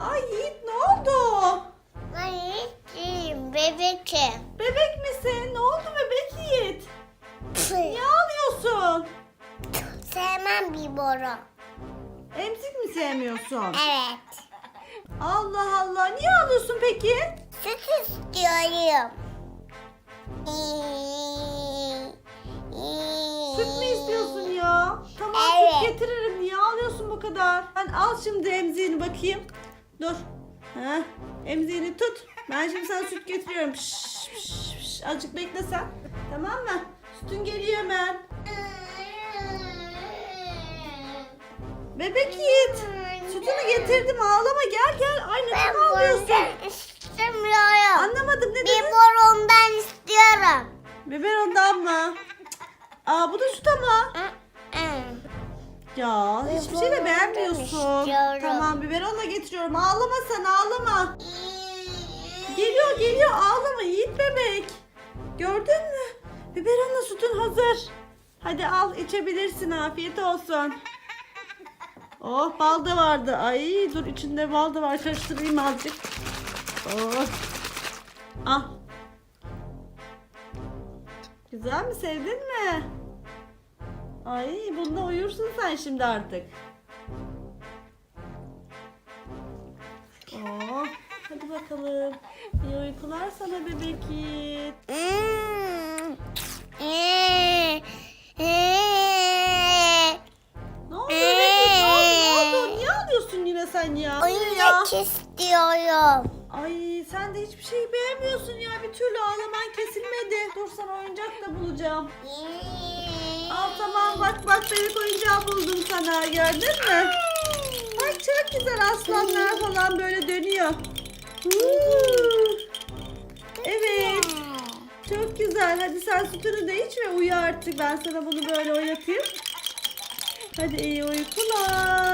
Ay Yiğit ne oldu? Anneciğim, bebekim. Bebek misin? Ne oldu bebek Yiğit? Niye ağlıyorsun? Sevmem biberu. Emzik mi sevmiyorsun? Evet. Allah Allah. Niye ağlıyorsun peki? Süt istiyorum. Süt mü istiyorsun ya? Tamam Evet. süt getiririm. Niye ağlıyorsun bu kadar? Ben al şimdi emziğini bakayım. Dur. Heh. Emziğini tut. Ben şimdi sana süt getiriyorum. Şş, şş, şş. Azıcık bekle sen. Tamam mı? Sütün geliyor hemen. Bebek Yiğit. Sütünü getirdim. Ağlama gel gel. Ay Ben neden ağlıyorsun? bundan istemiyorum. Anlamadım ne dedin? Biberondan istiyorum. Biberondan mı? Aa bu da süt ama. Ya hiçbir şey de Biberondan beğenmiyorsun. istiyorum. Tamam biberonla getiriyorum. Ağlama sen ağlama. Geliyor geliyor ağlama Yiğit bebek. Gördün mü? Biberonla sütün hazır. Hadi al içebilirsin afiyet olsun. Oh bal da vardı. Ay dur içinde bal da var. Karıştırayım azıcık. Oh. Al. Güzel mi sevdin mi? Ay bununla uyursun sen şimdi artık. Oh, hadi bakalım. İyi uykular sana bebek Yiğit. Hmm. Ne oldu bebek? Ne oldu? Ne oldu? Niye ağlıyorsun yine sen ya? Oyuncak istiyorum. Ay sen de hiçbir şey beğenmiyorsun ya. Bir türlü ağlaman kesilmedi. Dur sana oyuncak da bulacağım. Al tamam bak bak bebek oyuncağı buldum sana. Gördün mü? Çok güzel aslanlar falan böyle dönüyor. Evet. Çok güzel. Hadi sen sütünü de iç ve uyu artık. Ben sana bunu böyle oynatayım. Hadi iyi uykular.